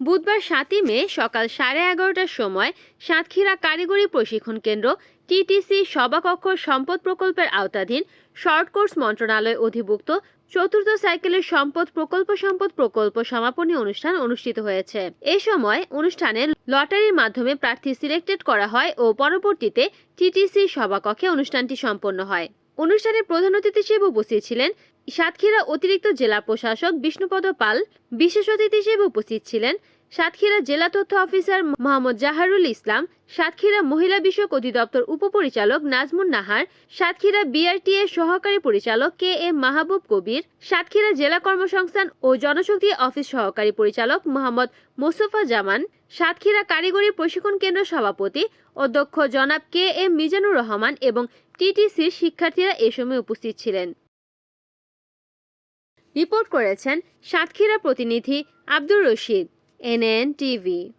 বুধবার সাতই মে সকাল সাড়ে এগারোটার সময় সাতক্ষীরা কারিগরি প্রশিক্ষণ কেন্দ্র টিটিসি সভাকক্ষ সম্পদ প্রকল্পের আওতাধীন শর্ট কোর্স মন্ত্রণালয় অধিভুক্ত চতুর্থ সাইকেলের সম্পদ প্রকল্প সম্পদ প্রকল্প সমাপনী অনুষ্ঠান অনুষ্ঠিত হয়েছে। এ সময় অনুষ্ঠানে লটারির মাধ্যমে প্রার্থী সিলেক্টেড করা হয় ও পরবর্তীতে টিটিসি সভাকক্ষে অনুষ্ঠানটি সম্পন্ন হয়। অনুষ্ঠানে প্রধান অতিথি হিসেবে উপস্থিত ছিলেন সাতক্ষীরা অতিরিক্ত জেলা প্রশাসক বিষ্ণুপদ পাল, বিশেষ অতিথি হিসেবে উপস্থিত ছিলেন সাতক্ষীরা জেলা তথ্য অফিসার মোহাম্মদ জাহারুল ইসলাম, সাতক্ষীরা মহিলা বিষয়ক অধিদপ্তর উপপরিচালক নাজমুন নাহার, সাতক্ষীরা বিআরটিএ সহকারী পরিচালক কে এম মাহবুব কবির, সাতক্ষীরা জেলা কর্মসংস্থান ও জনশক্তি অফিস সহকারী পরিচালক মোহাম্মদ মোস্তফা জামান, সাতক্ষীরা কারিগরি প্রশিক্ষণ কেন্দ্র সভাপতি অধ্যক্ষ জনাব কে এম মিজানুর রহমান এবং টিটিসির শিক্ষার্থীরা এ সময় উপস্থিত ছিলেন। রিপোর্ট করেছেন সাতক্ষীরা প্রতিনিধি আব্দুর রশিদ। NNTV.